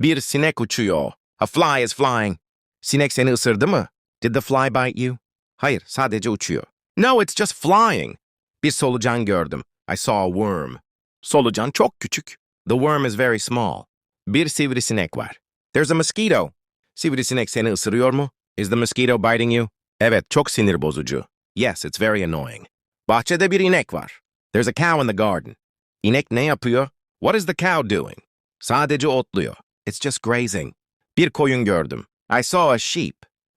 Bir sinek uçuyor. A fly is flying. Sinek seni ısırdı mı? Did the fly bite you? Hayır, sadece uçuyor. No, it's just flying. Bir solucan gördüm. I saw a worm. Solucan çok küçük. The worm is very small. Bir sivrisinek var. There's a mosquito. Sivrisinek seni ısırıyor mu? Is the mosquito biting you? Evet, çok sinir bozucu. Yes, it's very annoying. Bahçede bir inek var. There's a cow in the garden. İnek ne yapıyor? What is the cow doing? Sadece otluyor. It's just grazing. Bir koyun gördüm. I saw a sheep.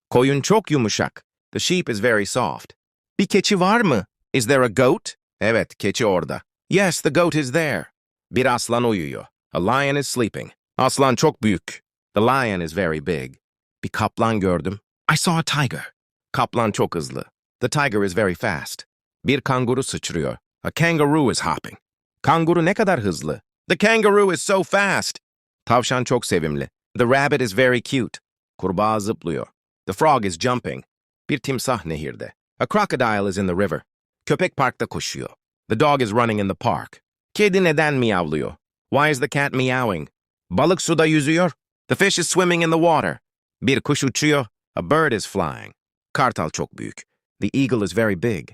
Koyun çok yumuşak. The sheep is very soft. Bir keçi var mı? Is there a goat? Evet, keçi orada. Yes, the goat is there. Bir aslan uyuyor. A lion is sleeping. Aslan çok büyük. The lion is very big. Bir kaplan gördüm. I saw a tiger. Kaplan çok hızlı. The tiger is very fast. Bir kanguru sıçrıyor. A kangaroo is hopping. Kanguru ne kadar hızlı? The kangaroo is so fast. Tavşan çok sevimli. The rabbit is very cute. Kurbağa zıplıyor. The frog is jumping. Bir timsah nehirde. A crocodile is in the river. Köpek parkta koşuyor. The dog is running in the park. Kedi neden miyavlıyor? Why is the cat meowing? Balık suda yüzüyor. The fish is swimming in the water. Bir kuş uçuyor. A bird is flying. Kartal çok büyük. The eagle is very big.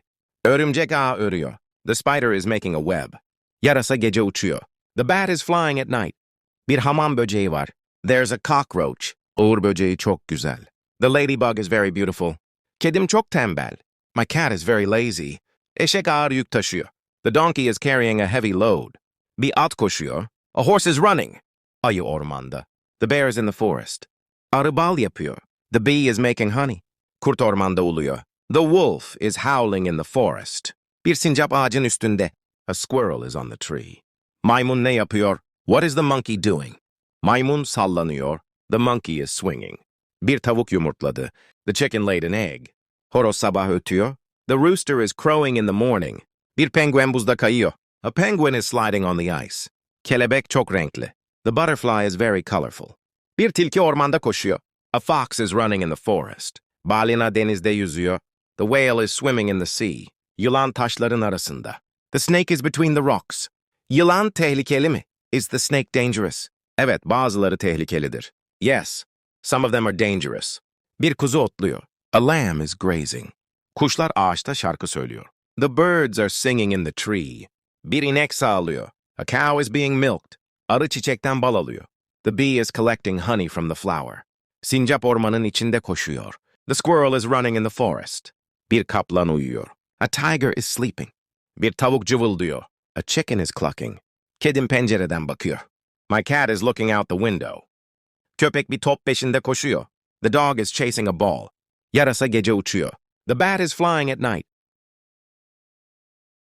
Örümcek ağ örüyor. The spider is making a web. Yarasa gece uçuyor. The bat is flying at night. Bir hamam böceği var. There's a cockroach. Uğur böceği çok güzel. The ladybug is very beautiful. Kedim çok tembel. My cat is very lazy. Eşek ağır yük taşıyor. The donkey is carrying a heavy load. Bir at koşuyor. A horse is running. Ayı ormanda. The bear is in the forest. Arı bal yapıyor. The bee is making honey. Kurt ormanda uluyor. The wolf is howling in the forest. Bir sincap ağacın üstünde. A squirrel is on the tree. Maymun ne yapıyor? What is the monkey doing? Maymun sallanıyor. The monkey is swinging. Bir tavuk yumurtladı. The chicken laid an egg. Horoz sabah ötüyor. The rooster is crowing in the morning. Bir penguen buzda kayıyor. A penguin is sliding on the ice. Kelebek çok renkli. The butterfly is very colorful. Bir tilki ormanda koşuyor. A fox is running in the forest. Balina denizde yüzüyor. The whale is swimming in the sea. Yılan taşların arasında. The snake is between the rocks. Yılan tehlikeli mi? Is the snake dangerous? Evet, bazıları tehlikelidir. Yes, some of them are dangerous. Bir kuzu otluyor. A lamb is grazing. Kuşlar ağaçta şarkı söylüyor. The birds are singing in the tree. Bir inek sağlıyor. A cow is being milked. Arı çiçekten bal alıyor. The bee is collecting honey from the flower. Sincap ormanın içinde koşuyor. The squirrel is running in the forest. Bir kaplan uyuyor. A tiger is sleeping. Bir tavuk cıvıldıyor. A chicken is clucking. Kedim pencereden bakıyor. My cat is looking out the window. Köpek bir top peşinde koşuyor. The dog is chasing a ball. Yarasa gece uçuyor. The bat is flying at night.